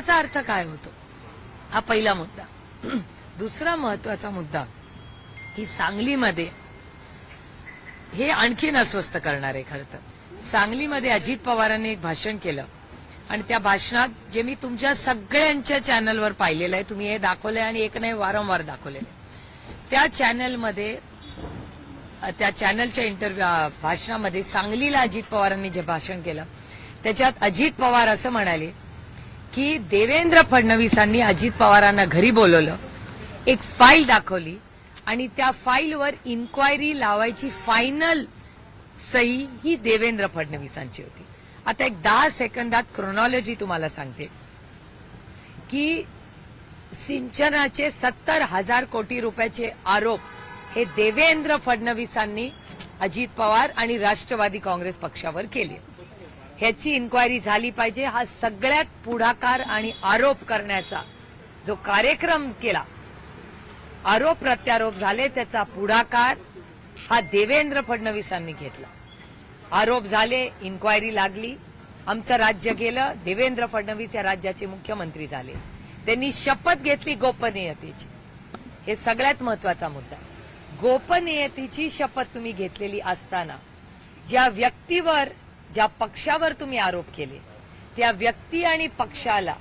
त्याचा अर्थ काय होतो? हा पहिला मुद्दा. दुसरा महत्त्वाचा मुद्दा की सांगलीमध्ये हे आणखीन अस्वस्थ करणार आहे खरं तर. सांगलीमध्ये अजित पवारांनी एक भाषण केलं. आणि त्या भाषणात जे मी तुमच्या सगळ्यांच्या चॅनलवर पाहिलेलं आहे तुम्ही हे दाखवलंय आणि एक नाही वारंवार दाखवलेलं आहे त्या चॅनलमध्ये त्या चॅनलच्या इंटरव्ह्यू भाषणामध्ये सांगलीला अजित पवारांनी जे भाषण केलं त्याच्यात अजित पवार असं म्हणाले की देवेंद्र फडणवीसांनी अजित पवारांना घरी बोलवलं. एक फाईल दाखवली आणि त्या फाईलवर इन्क्वायरी लावायची फायनल सही ही देवेंद्र फडणवीसांची होती. आता एक दहा सेकंदात क्रोनॉलॉजी तुम्हाला सांगते. की सिंचनाचे सत्तर हजार कोटी रुपयाचे आरोप हे देवेंद्र फडणवीसांनी अजित पवार आणि राष्ट्रवादी काँग्रेस पक्षावर केले. ह्याची इन्क्वायरी झाली पाहिजे. हा सगळ्यात पुढाकार आणि आरोप करण्याचा जो कार्यक्रम केला आरोप प्रत्यारोप झाले त्याचा पुढाकार हा देवेंद्र फडणवीसांनी घेतला. आरोप झाले इन्क्वायरी लागली आमचं राज्य गेलं देवेंद्र फडणवीस या राज्याचे मुख्यमंत्री झाले. त्यांनी शपथ घेतली गोपनीयतेची. हे सगळ्यात महत्त्वाचा मुद्दा. गोपनीयतेची शपथ तुम्ही घेतलेली असताना ज्या व्यक्तीवर ज्या पक्षावर तुम्ही आरोप केले त्या व्यक्ती आणि पक्षाला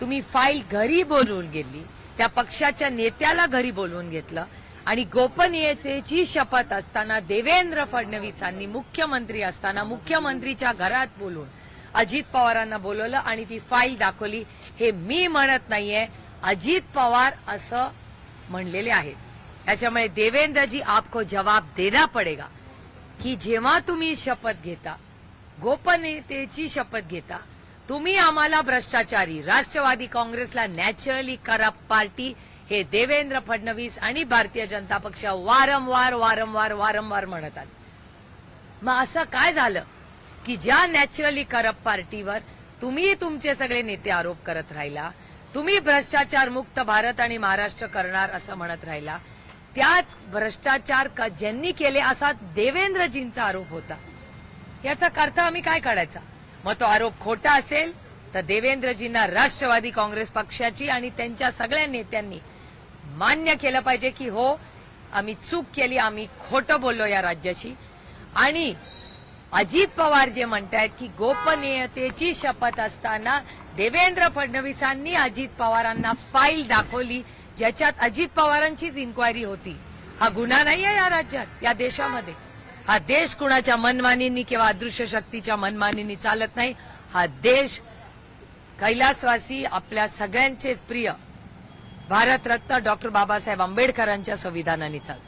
तुम्ही फाईल घरी बोलवून गेली त्या पक्षाच्या नेत्याला घरी बोलवून घेतलं आणि गोपनीयतेची शपथ असताना देवेंद्र फडणवीसांनी मुख्यमंत्री असताना मुख्यमंत्रीच्या घरात बोलून अजित पवारांना बोलवलं आणि ती फाईल दाखवली. हे मी म्हणत नाहीये. अजित पवार असं म्हणलेले आहेत. त्याच्यामुळे देवेंद्रजी आपको जवाब देना पडेगा. की जेव्हा तुम्ही शपथ घेता गोपनीयतेची शपथ घेता. तुम्ही आम्हाला भ्रष्टाचारी राष्ट्रवादी काँग्रेसला नॅचरली करप्ट पार्टी हे देवेंद्र फडणवीस आणि भारतीय जनता पक्ष वारंवार वारंवार वारंवार म्हणतात मग असं काय झालं की ज्या नॅचरली करप्ट पार्टीवर तुम्ही तुमचे सगळे नेते आरोप करत राहिला तुम्ही भ्रष्टाचार मुक्त भारत आणि महाराष्ट्र करणार असं म्हणत राहिला त्याच भ्रष्टाचार ज्यांनी केले असा देवेंद्रजींचा आरोप होता. याचा अर्थ आम्ही काय काढायचा? मग तो आरोप खोटा असेल तर देवेंद्रजींना राष्ट्रवादी काँग्रेस पक्षाची आणि त्यांच्या सगळ्या नेत्यांनी मान्य केलं पाहिजे की हो आम्ही चूक केली आम्ही खोटं बोललो या राज्याशी. आणि अजित पवार जे म्हणतायत की गोपनीयतेची शपथ असताना देवेंद्र फडणवीसांनी अजित पवारांना फाईल दाखवली ज्याच्यात अजित पवारांचीच इन्क्वायरी होती. हा गुन्हा नाही आहे या राज्यात या देशामध्ये. हा देश कुणाच्या मनमानींनी किंवा अदृश्य शक्तीच्या मनमानींनी चालत नाही. हा देश कैलासवासी आपल्या सगळ्यांचेच प्रिय भारतरत्न डॉक्टर बाबासाहेब आंबेडकरांच्या संविधानाने चालतो.